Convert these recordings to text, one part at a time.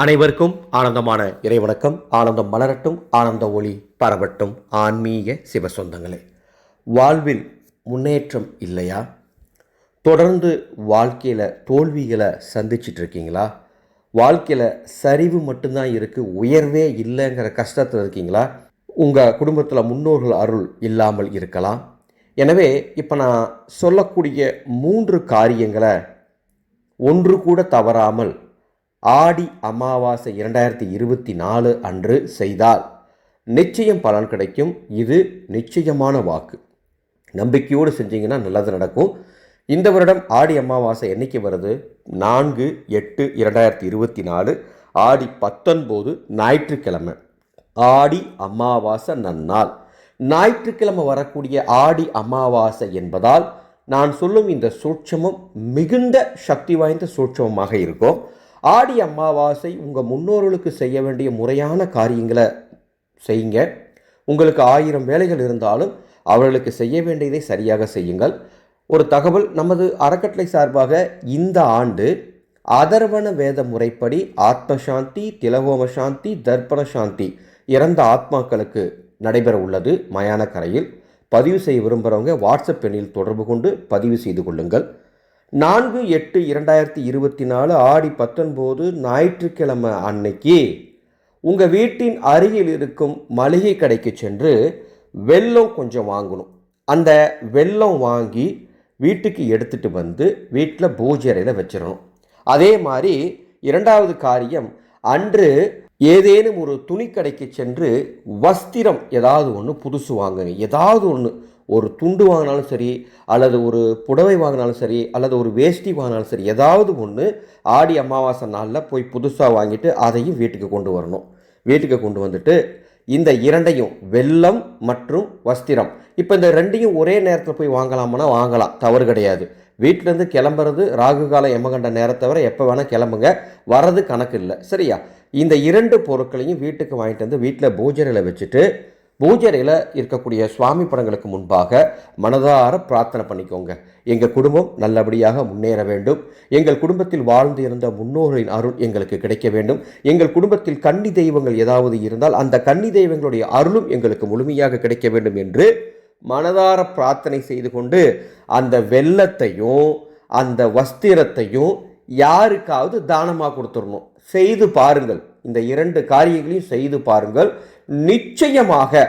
அனைவருக்கும் ஆனந்தமான இறைவணக்கம். ஆனந்தம் மலரட்டும் ஆனந்த ஒளி பரவட்டும். ஆன்மீக சிவசொந்தங்களே வாழ்வில் முன்னேற்றம் இல்லையா? தொடர்ந்து வாழ்க்கையில் தோல்விகளை சந்திச்சிட்டு இருக்கீங்களா வாழ்க்கையில் சரிவு மட்டும்தான் இருக்குது உயர்வே இல்லைங்கிற கஷ்டத்தில் இருக்கீங்களா? உங்கள் குடும்பத்தில் முன்னோர்கள் அருள் இல்லாமல் இருக்கலாம். எனவே இப்போ நான் சொல்லக்கூடிய மூன்று காரியங்களை ஒன்று கூட தவறாமல் ஆடி அமாவாசை இரண்டாயிரத்தி இருபத்தி நாலு அன்று செய்தால் நிச்சயம் பலன் கிடைக்கும். இது நிச்சயமான வாக்கு. நம்பிக்கையோடு செஞ்சீங்கன்னா நல்லது நடக்கும். இந்த வருடம் ஆடி அமாவாசை என்னைக்கு வருது? நான்கு எட்டு இரண்டாயிரத்தி இருபத்தி நாலு. ஆடி பத்தொன்பது ஞாயிற்றுக்கிழமை. ஆடி அமாவாசை நன்னாள். ஞாயிற்றுக்கிழமை வரக்கூடிய ஆடி அமாவாசை என்பதால் நான் சொல்லும் இந்த சூட்சமும் மிகுந்த சக்தி வாய்ந்த சூட்சமமாக இருக்கும். ஆடி அமாவாசை உங்கள் முன்னோர்களுக்கு செய்ய வேண்டிய முறையான காரியங்களை செய்யுங்க. உங்களுக்கு ஆயிரம் வேலைகள் இருந்தாலும் அவர்களுக்கு செய்ய வேண்டியதை சரியாக செய்யுங்கள். ஒரு தகவல் நமது அறக்கட்டளை சார்பாக இந்த ஆண்டு அதர்வன வேத முறைப்படி ஆத்மசாந்தி திலகோம சாந்தி தர்ப்பண சாந்தி இறந்த ஆத்மாக்களுக்கு நடைபெற உள்ளது மயானக்கரையில். பதிவு செய்ய விரும்புகிறவங்க வாட்ஸ்அப் எண்ணில் தொடர்பு கொண்டு பதிவு செய்து கொள்ளுங்கள். நான்கு எட்டு இரண்டாயிரத்தி இருபத்தி நாலு ஆடி பத்தொன்பது ஞாயிற்றுக்கிழமை அன்னைக்கு உங்கள் வீட்டின் அருகில் இருக்கும் மளிகை கடைக்கு சென்று வெல்லம் கொஞ்சம் வாங்கணும். அந்த வெல்லம் வாங்கி வீட்டுக்கு எடுத்துட்டு வந்து வீட்டில் பூஜை அறையில் வச்சிடணும். அதே மாதிரி இரண்டாவது காரியம் அன்று ஏதேனும் ஒரு துணிக்கடைக்கு சென்று வஸ்திரம் ஏதாவது ஒன்று புதுசு வாங்குங்க. ஏதாவது ஒன்று ஒரு துண்டு வாங்கினாலும் சரி அல்லது ஒரு புடவை வாங்கினாலும் சரி அல்லது ஒரு வேஷ்டி வாங்கினாலும் சரி ஏதாவது ஒன்று ஆடி அமாவாசை நாளில் போய் புதுசாக வாங்கிட்டு அதையும் வீட்டுக்கு கொண்டு வரணும். வீட்டுக்கு கொண்டு வந்துட்டு இந்த இரண்டையும் வெள்ளம் மற்றும் வஸ்திரம். இப்போ இந்த ரெண்டையும் ஒரே நேரத்தில் போய் வாங்கலாமான்னா வாங்கலாம் தவறு கிடையாது. வீட்டிலேருந்து கிளம்புறது ராகு கால எமகண்ட நேரத்தை தவிர எப்போ வேணால் கிளம்புங்க வரது கணக்கு இல்லை சரியா? இந்த இரண்டு பொருட்களையும் வீட்டுக்கு வாங்கிட்டு வந்து வீட்டில் பூஜையில் வச்சுட்டு பூஜையில் இருக்கக்கூடிய சுவாமி படங்களுக்கு முன்பாக மனதார பிரார்த்தனை பண்ணிக்கோங்க. எங்கள் குடும்பம் நல்லபடியாக முன்னேற வேண்டும். எங்கள் குடும்பத்தில் வாழ்ந்து இருந்த முன்னோர்களின் அருள் எங்களுக்கு கிடைக்க வேண்டும். எங்கள் குடும்பத்தில் கன்னி தெய்வங்கள் ஏதாவது இருந்தால் அந்த கன்னி தெய்வங்களுடைய அருளும் எங்களுக்கு முழுமையாக கிடைக்க வேண்டும் என்று மனதார பிரார்த்தனை செய்து கொண்டு அந்த வெள்ளத்தையும் அந்த வஸ்திரத்தையும் யாருக்காவது தானமாக கொடுத்துடணும். செய்து பாருங்கள். இந்த இரண்டு காரியங்களையும் செய்து பாருங்கள். நிச்சயமாக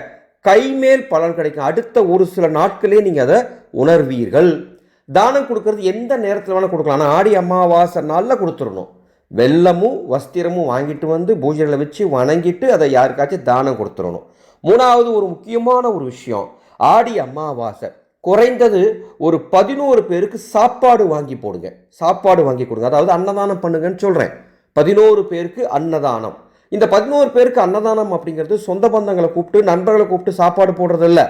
கைமேல் பலன் கிடைக்கும். அடுத்த ஒரு சில நாட்களே நீங்கள் அதை உணர்வீர்கள். தானம் கொடுக்கறது எந்த நேரத்தில் வேணால் கொடுக்கலாம். ஆனால் ஆடி அமாவாசை நாளில் கொடுத்துடணும். வெல்லமும் வஸ்திரமும் வாங்கிட்டு வந்து பூஜைகளை வச்சு வணங்கிட்டு அதை யாருக்காச்சும் தானம் கொடுத்துடணும். மூணாவது ஒரு முக்கியமான ஒரு விஷயம் ஆடி அமாவாசை. குறைந்தது ஒரு பதினோரு பேருக்கு சாப்பாடு வாங்கி போடுங்க. சாப்பாடு வாங்கி கொடுங்க. அதாவது அன்னதானம் பண்ணுங்கன்னு சொல்கிறேன் பதினோரு பேருக்கு அன்னதானம். இந்த பதினோரு பேருக்கு அன்னதானம் அப்படிங்கிறது சொந்த பந்தங்களை கூப்பிட்டு நண்பர்களை கூப்பிட்டு சாப்பாடு போடுறதில்ல.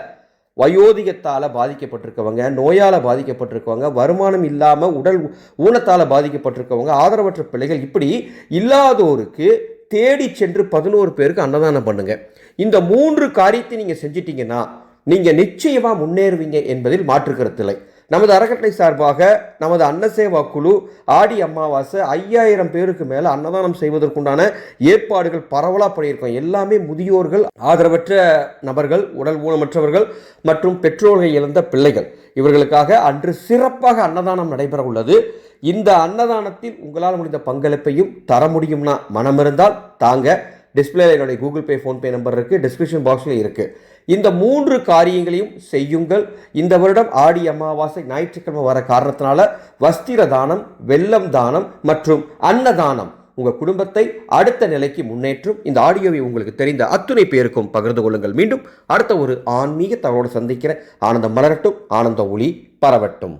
வயோதிகத்தால் பாதிக்கப்பட்டிருக்கவங்க நோயால் பாதிக்கப்பட்டிருக்கவங்க வருமானம் இல்லாமல் உடல் ஊனத்தால் பாதிக்கப்பட்டிருக்கவங்க ஆதரவற்ற பிள்ளைகள் இப்படி இல்லாதோருக்கு தேடி சென்று பதினோரு பேருக்கு அன்னதானம் பண்ணுங்கள் இந்த மூன்று காரியத்தை நீங்கள் செஞ்சிட்டிங்கன்னா நீங்கள் நிச்சயமாக முன்னேறுவீங்க என்பதில் மாற்று நமது அறக்கட்டளை சார்பாக நமது அன்னசேவா குழு ஆடி அமாவாசை ஐயாயிரம் பேருக்கு மேலே அன்னதானம் செய்வதற்குண்டான ஏற்பாடுகள் பரவலாக பண்ணியிருக்கோம். எல்லாமே முதியோர்கள் ஆதரவற்ற நபர்கள் உடல் ஊனமற்றவர்கள் மற்றும் பெற்றோர்கள் இழந்த பிள்ளைகள். இவர்களுக்காக அன்று சிறப்பாக அன்னதானம் நடைபெற உள்ளது. இந்த அன்னதானத்தில் உங்களால் முடிந்த பங்களிப்பையும் தர முடியும்னா மனம் இருந்தால் தாங்க. டிஸ்பிளேல என்னுடைய கூகுள் பே ஃபோன்பே நம்பர் இருக்குது டிஸ்கிரிப்ஷன் பாக்ஸில் இருக்குது இந்த மூன்று காரியங்களையும் செய்யுங்கள். இந்த வருடம் ஆடி அமாவாசை ஞாயிற்றுக்கிழமை வர காரணத்தினால வஸ்திர தானம் வெள்ளம் தானம் மற்றும் அன்னதானம் உங்கள் குடும்பத்தை அடுத்த நிலைக்கு முன்னேற்றும். இந்த ஆடியோவை உங்களுக்கு தெரிந்த அத்துணை பேருக்கும் பகிர்ந்து கொள்ளுங்கள். மீண்டும் அடுத்த ஒரு ஆன்மீக தகவலோடு சந்திக்கிற ஆனந்தம் மலரட்டும் ஆனந்த ஒளி பரவட்டும்.